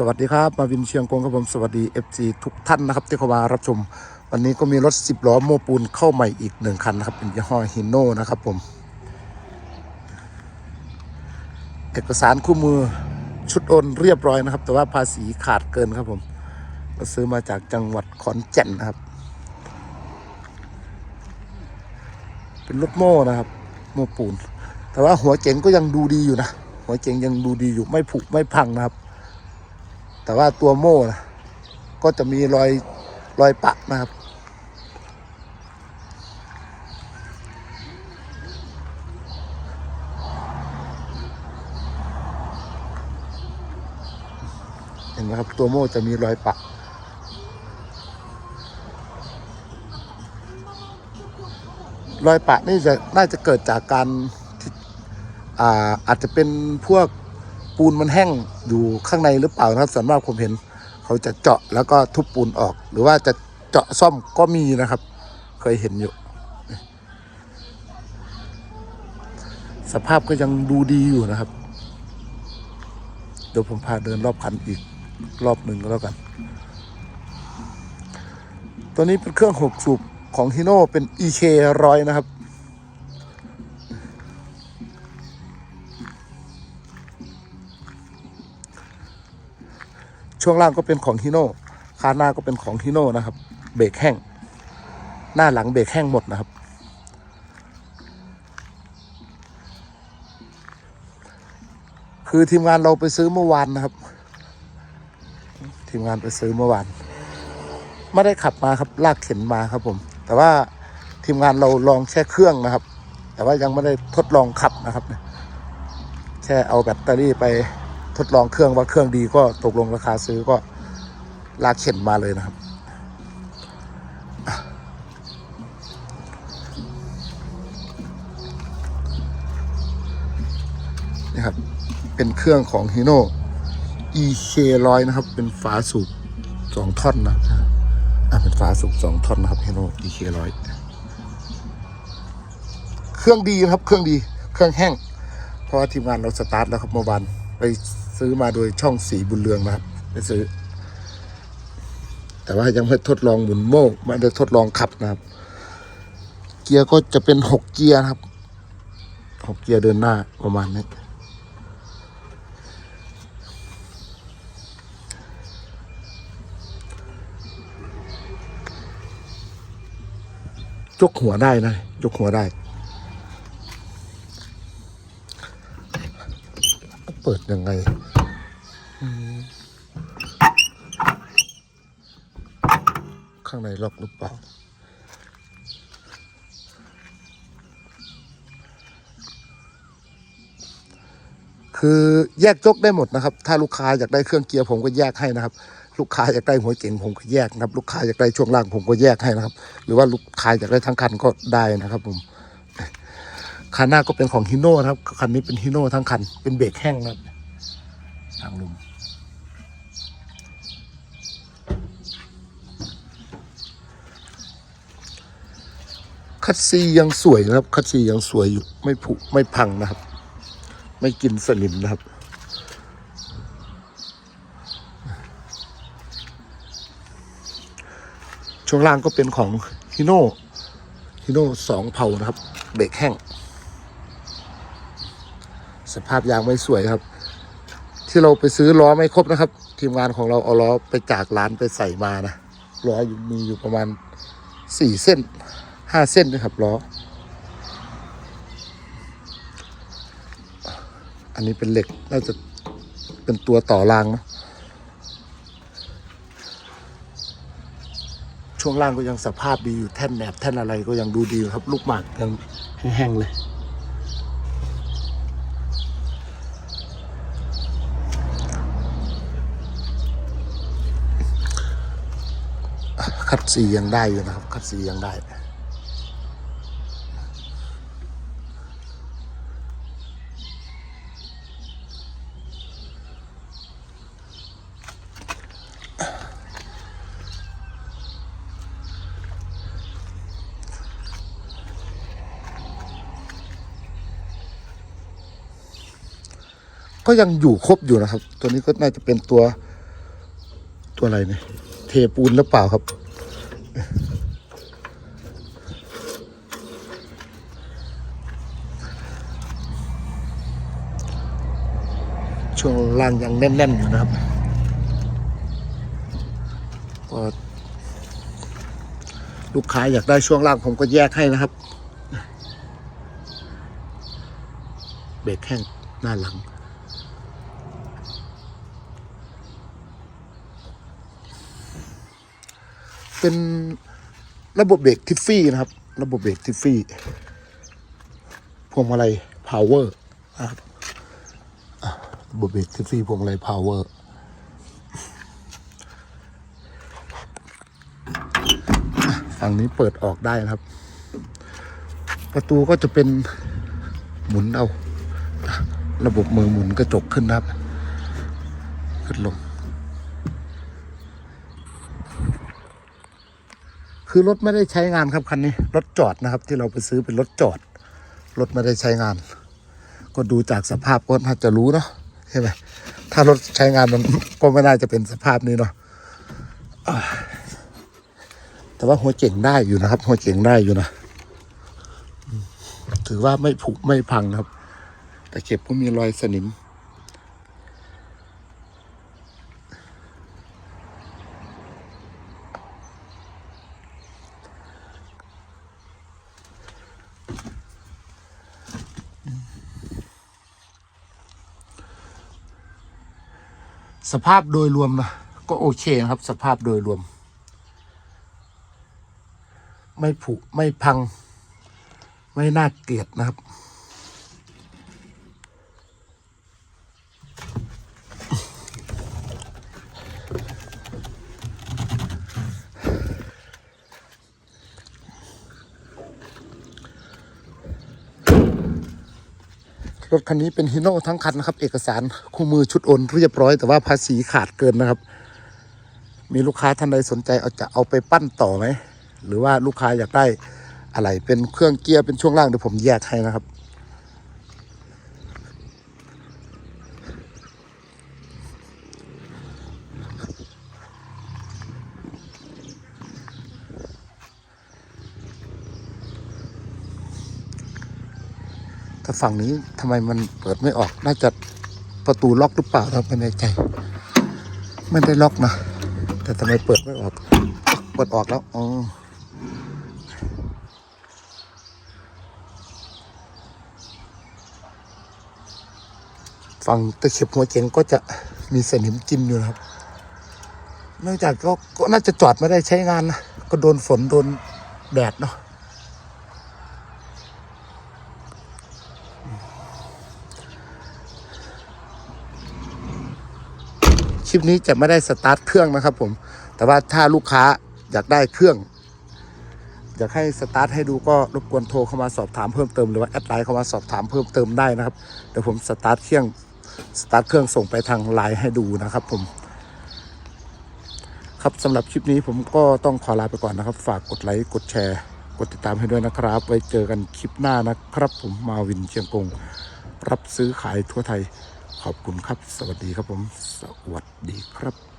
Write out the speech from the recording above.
สวัสดีครับมาวินเชียงกงครับผมสวัสดี FC ทุกท่านนะครับที่เข้ามารับชม วันนี้ก็มีรถ 10 ล้อโมปูนเข้าใหม่อีกหนึ่งคันนะครับ เป็นยี่ห้อฮิโน่นะครับผม เอกสารคู่มือชุดโอนเรียบร้อยนะครับ แต่ว่าภาษีขาดเกินครับผมเราซื้อมาจากจังหวัดขอนแก่นนะครับ เป็นรถโม่นะครับ โม่ปูน แต่ว่าหัวเจ๋งก็ยังดูดีอยู่นะ หัวเจ๋งยังดูดีอยู่ไม่ผุไม่พังนะครับ แต่ว่าตัวโม่นะก็จะมีรอยรอยปะนะครับ เห็นไหมครับตัวโม่จะมีรอยปะรอยปะนี่จะน่าจะเกิดจากการอาอาจจะเป็นพวก ปูนมันแห้งอยู่ข้างในหรือเปล่านะครับส่วนมากผมเห็น เขาจะเจาะแล้วก็ทุบปูนออก หรือว่าจะเจาะซ่อมก็มีนะครับ เคยเห็นอยู่ สภาพก็ยังดูดีอยู่นะครับ เดี๋ยวผมพาเดินรอบคันอีกรอบหนึ่งก็แล้วกัน ตัวนี้เป็นเครื่องหกสูบของฮิโน่เป็น EK ร้อยนะครับ ช่วงล่างก็เป็นของฮิโน่คาหน้าก็เป็นของฮิโน่นะครับ เบรกแห้ง หน้าหลังเบรกแห้งหมดนะครับ คือทีมงานเราไปซื้อเมื่อวานนะครับ ทีมงานไปซื้อเมื่อวาน ไม่ได้ขับมาครับลากเข็นมาครับผม แต่ว่าทีมงานเราลองแช่เครื่องนะครับ แต่ว่ายังไม่ได้ทดลองขับนะครับแค่เอาแบตเตอรี่ไป ทดลองเครื่องว่าเครื่องดีก็ตกลงราคาซื้อก็ลากเข็นมาเลยนะครับ นี่ครับ เป็นเครื่องของ Hino EK ร้อยนะครับ เป็นฝาสูบสองท่อนนะอะเป็นฝาสูบสองท่อนนะครับ Hino EK ร้อยเครื่องดีนะครับ เครื่องดี เครื่องแห้ง เพราะว่าทีมงานเราสตาร์ทแล้วครับเมื่อวานไป ซื้อมาโดยช่องสีบุญเรืองนะครับไปซื้อ แต่ว่ายังไม่ทดลองหมุนโม่ไม่ได้ทดลองขับนะครับ เกียร์ก็จะเป็นหกเกียร์ครับหกเกียร์เดินหน้าประมาณนี้ยกหัวได้นะยกหัวได้ เปิดยังไงอืม ข้างในล็อกหรือเปล่าคือแยกยกได้หมดนะครับ ถ้าลูกค้าอยากได้เครื่องเกียร์ผมก็แยกให้นะครับ ลูกค้าอยากได้หัวเก๋งผมก็แยกนะครับ ลูกค้าอยากได้ช่วงล่างผมก็แยกให้นะครับ หรือว่าลูกค้าอยากได้ทั้งคันก็ได้นะครับผมคันหน้าก็เป็นของฮิโน่ครับคันนี้เป็นฮิโน่ทั้งคันเป็นเบรกแห้งนะครับทางลุม คัดซียังสวยนะครับ คัดซียังสวยอยู่ไม่ผุไม่พังนะครับ ไม่กินสนิมนะครับ ช่วงล่างก็เป็นของฮิโน่ฮิโน่สองเผานะครับ เบรกแห้ง สภาพยางไม่สวยครับ ที่เราไปซื้อล้อไม่ครบนะครับ ทีมงานของเราเอาล้อไปจากร้านไปใส่มานะล้อมีอยู่ประมาณสี่เส้น ห้าเส้นนะครับล้อ อันนี้เป็นเหล็กน่าจะเป็นตัวต่อรางนะช่วงล่างก็ยังสภาพดีอยู่แท่นแหนบแท่นอะไรก็ยังดูดีครับ ลูกหมากยังแห้งๆเลยคัดสียังได้อยู่นะครับ คัดสียังได้ ก็ยังอยู่ครบอยู่นะครับ ตัวนี้ก็น่าจะเป็นตัวตัวอะไรเนี่ยเทปูนหรือเปล่าครับ ช่วงล่างยังแน่น ๆ อยู่นะครับก็ลูกค้าอยากได้ช่วงล่างผมก็แยกให้นะครับ เบรกแข้งหน้าหลัง เป็นระบบเบรกทิฟฟี่นะครับ ระบบเบรกทิฟฟี่พวงมาลัยพาวเวอร์นะครับระบบเบรกทิฟฟี่พวงมาลัยพาวเวอร์ฝั่งนี้เปิดออกได้นะครับ ประตูก็จะเป็นหมุนเอา ระบบมือหมุนกระจกขึ้นนะครับ ขึ้นลง คือรถไม่ได้ใช้งานครับคันนี้ รถจอดนะครับ ที่เราไปซื้อเป็นรถจอด รถไม่ได้ใช้งาน ก็ดูจากสภาพก็น่าจะรู้เนาะใช่ไหมถ้ารถใช้งานมันก็ไม่น่าจะเป็นสภาพนี้เนาะแต่ว่าหัวเจ๋งได้อยู่นะครับ หัวเจ๋งได้อยู่นะถือว่าไม่ผุไม่พังครับ แต่เก็บก็มีรอยสนิม สภาพโดยรวมนะก็โอเคนะครับ สภาพโดยรวม ไม่ผุไม่พัง ไม่น่าเกลียดนะครับ รถคันนี้เป็นฮีโน่ทั้งคันนะครับ เอกสารคู่มือชุดโอนเรียบร้อยแต่ว่าภาษีขาดเกินนะครับ มีลูกค้าท่านใดสนใจเอาจะเอาไปปั้นต่อไหมหรือว่าลูกค้าอยากได้อะไรเป็นเครื่องเกียร์เป็นช่วงล่างเดี๋ยวผมแยกให้นะครับ แต่ฝั่งนี้ทำไมมันเปิดไม่ออกน่าจะประตูล็อกหรือเปล่าเราไม่แน่ใจ ไม่ได้ล็อกนะแต่ทำไมเปิดไม่ออก เปิดออกแล้วอ๋อฝั่งตะเข็บหัวเจ๋งก็จะมีสนิมกินอยู่นะครับ เนื่องจากก็ก็น่าจะจอดไม่ได้ใช้งานนะ ก็โดนฝนโดนแดดเนาะ คลิปนี้จะไม่ได้สตาร์ทเครื่องนะครับผม แต่ว่าถ้าลูกค้าอยากได้เครื่อง อยากให้สตาร์ทให้ดูก็รบกวนโทรเข้ามาสอบถามเพิ่มเติมหรือว่าแอดไลน์เข้ามาสอบถามเพิ่มเติมได้นะครับเดี๋ยวผมสตาร์ทเครื่องสตาร์ทเครื่องส่งไปทางไลน์ให้ดูนะครับผมครับสำหรับคลิปนี้ผมก็ต้องขอลาไปก่อนนะครับ ฝากกดไลค์กดแชร์ กดติดตามให้ด้วยนะครับ ไว้เจอกันคลิปหน้านะครับ ผมมาวินเชียงกง รับซื้อขายทั่วไทย ขอบคุณครับ สวัสดีครับผม สวัสดีครับ